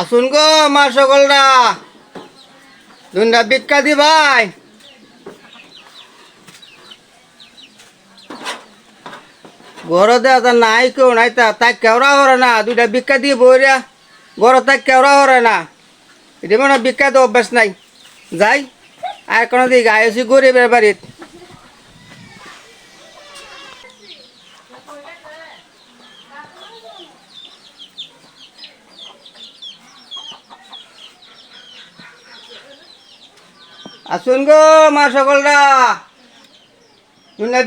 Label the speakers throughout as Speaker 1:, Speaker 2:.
Speaker 1: আসুন গো, মা সকলরা। দুটা ভিক্ষা দি ভাই। ঘর দেওয়া নাই, কেউ নাই তা, তাই কেওড়া হরে না, দুইটা ভিক্ষা দিয়ে বইরা। ঘর তাই কেওড়া হরে না। এটা মানে ভিক্ষা তো অভ্যাস নাই। যাই, আর কোনো দিক আয়সি গরিবের বাড়িত। আসুন গো মা সকলরা।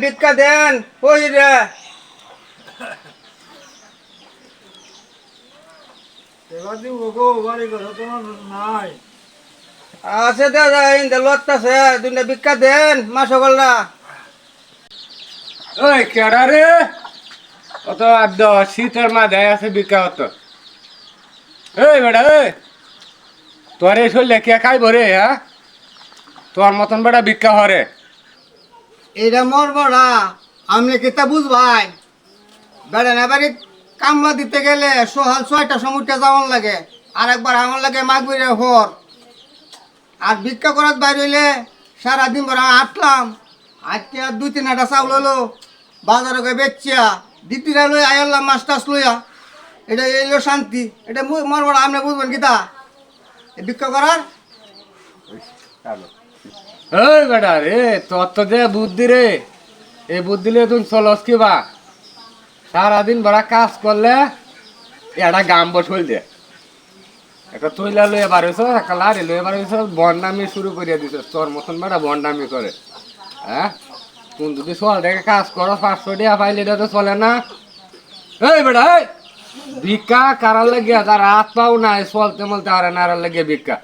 Speaker 1: ভিক্ষা দেন ওই রে।
Speaker 2: বাড়ি
Speaker 1: আছে দাদা ইন্দা লত্তাছে দুটা ভিক্ষা দেন মা সকলরা।
Speaker 3: ওই কেডা রে? অত আব্দ শীতের মাঝে আছে বিকাত এই বেটা ওই তোর এই শরীরে কে খাইব রে হ্যাঁ? তোর মতন বেটা ভিক্ষা হরে এটা
Speaker 1: এইটা মরবরা আপনি কিতা বুঝবাই? বেড়া না বাড়িত কামলা দিতে গেলে সহাল ছয়টা সমুদ্রে যাওয়ান লাগে আর একবার আমার লাগে মাগুরে হর। আর ভিক্ষা করার বাইর হইলে সারাদিন ভর আমি হাঁটলাম আজকে আর দুই তিন হাটা চাউল হলো বাজারে গিয়ে বেচিয়া দ্বিতীয় লই আয়াল্লাম মাছ টাছ লইয়া। এটা এলো শান্তি এটা মরবরা আপনি বুঝবেন কিতা? ভিক্ষা করার?
Speaker 3: ওই বেটা রে, তোর দে বুদ্ধি রে। এই বুদ্ধি লিয়ে তুই চলস কিবা সারাদিন বড়া কাজ করলে এটা গাম বসল দে। একটা তৈলা লয়ে বাড়িছ একটা লারি লয়ে বাড়িছ বন্ডামি শুরু করিয়া দিছ। তোর মতন বেটা বন্ডামি করে। হ্যাঁ? কোন যদি চল দেখে কাজ করো পাঁচশো টাকা পাইলে এটা তো চলে না। এই বেটা, এই! ভিক্ষা কারার লাগিয়া তার হাত পাও নাই, চলতে মলতে আর না লাগে ভিক্ষা।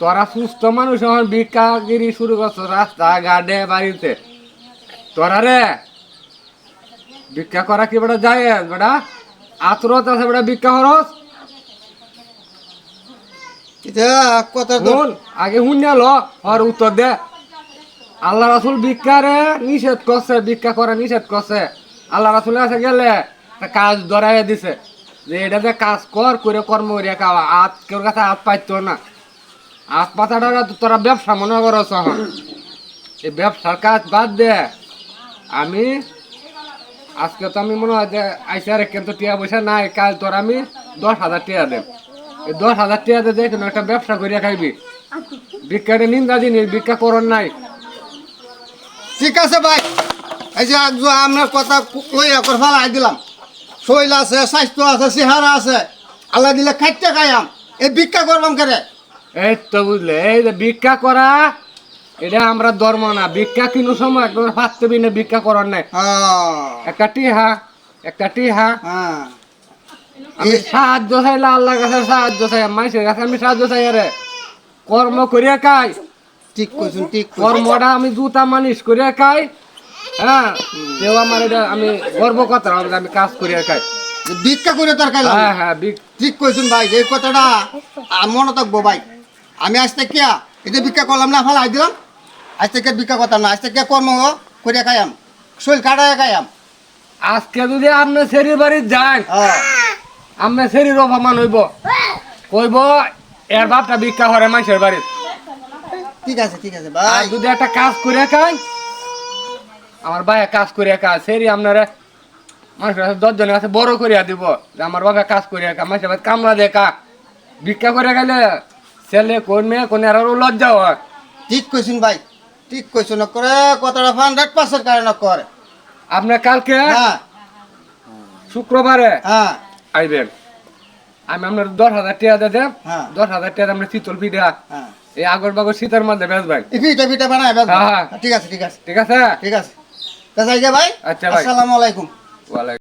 Speaker 3: তোরা সুস্থ মানুষ এখন ভিক্ষাগিরি শুরু করছ রাস্তা ঘাটে বাড়িতে। তোরা রে ভিক্ষা করা কি বেটা যায় বেটা? আতরত আছে বেটা ভিক্ষা খরচ?
Speaker 1: এটা
Speaker 3: শুন আগে শুনিয়াল আর উত্তর দে। আল্লাহ রাসুল ভিক্ষারে নিষেধ করছে ভিক্ষা করে নিষেধ করছে। আল্লাহ রাসুল কাছে গেলে কাজ ধরাই দিছে। যে এটাতে কাজ কর করে কর্ম করিয়া খাওয়া। হাত কেউ কাছে হাত পাইতো না। হাত পাতাটা তো তোরা ব্যবসা মনে করছ এই ব্যবসার কাজ বাদ দে। আমি, আজকে তো আমি মনে হয় যে আইসা রে কিন্তু টিয়া পয়সা নাই, কাল তোর আমি দশ হাজার টিয়া দেব। এই দশ হাজার টিয়া দিয়ে দেখুন একটা ব্যবসা করিয়া খাইবি। ভিক্ষারে নিন্দা জিনিস, ভিক্ষা করন নাই।
Speaker 1: ঠিক আছে ভাই। এই যে আপনার কথা লইয়া করে ফেলাই দিলাম। শৈল আছে, স্বাস্থ্য আছে, চেহারা আছে, আল্লাহ দিলে খাইতে খাইয়াম। এই ভিক্ষা করবাম কেরে?
Speaker 3: এই তো বুঝলে এই যে ভিক্ষা করা এটা আমরা ধর্ম না। ভিক্ষা কিনো সময় একদম ফাঁসতে বিনে ভিক্ষা করার নাই। একটা টিহা একটা টিহা।
Speaker 1: হ্যাঁ।
Speaker 3: আমি সাহায্য চাইলে আল্লাহ কাছে সাহায্য চাই মানুষের কাছে আমি সাহায্য চাই আরে। কর্ম করিয়া খাই।
Speaker 1: ঠিক কইছুন ঠিক
Speaker 3: কর্মটা আমি জুতা মানিস করিয়া খাই। হ্যাঁ কেউ আমার এটা আমি গর্ব কথা আমি কাজ করিয়া খাই।
Speaker 1: ভিক্ষা করে তার খাইলাম
Speaker 3: হ্যাঁ হ্যাঁ
Speaker 1: ঠিক কইছুন ভাই এই কথাটা মনে থাকব ভাই। আমি আজ থেকে এটা ভিক্ষা করলাম না ফেলাই দিলাম। আজ থেকে ভিক্ষা করতাম না আজ থেকে কর্ম করে খাইয়াম। শৈল কাটায় খাইয়াম।
Speaker 3: আজকে যদি আপনি শরীর বাড়ি যান
Speaker 1: হ্যাঁ।
Speaker 3: আপনি শরীর অপমান হইব। কইব এর বাপটা ভিক্ষা করে মানুষের বাড়ি
Speaker 1: ঠিক আছে ঠিক আছে ভাই।
Speaker 3: যদি একটা কাজ করে খাই আমার ভাই কাজ করে খায় সেরি আপনারা মানুষের কাছে দশজনের কাছে বড় করিয়া দিব যে আমার বাবা কাজ করে খা মানুষের কামলা দেখা ভিক্ষা করে গেলে ছেলে কোন মেয়ে কোন আরও লজ্জা হয়।
Speaker 1: ঠিক কইছুন ভাই ঠিক কইছুন করে কথাটা হান্ড্রেড পার্সেন্ট কারণ করে
Speaker 3: আপনি কালকে
Speaker 1: হ্যাঁ।
Speaker 3: শুক্রবারে
Speaker 1: হ্যাঁ।
Speaker 3: আইবেন। আমি আপনার দশ হাজার টাকা দেব।
Speaker 1: হ্যাঁ।
Speaker 3: দশ হাজার টাকা আপনার শীতল পিঠা।
Speaker 1: হ্যাঁ।
Speaker 3: এই আগর বাগর শীতের মধ্যে বেচবেন।
Speaker 1: এই পিঠা পিঠা বানায় বেশ
Speaker 3: হ্যাঁ।
Speaker 1: ঠিক আছে ঠিক আছে।
Speaker 3: ঠিক আছে?
Speaker 1: ঠিক আছে। যাই ভাই।
Speaker 3: আচ্ছা ভাই।
Speaker 1: আসসালামু আলাইকুম।
Speaker 3: ওয়ালাইকুম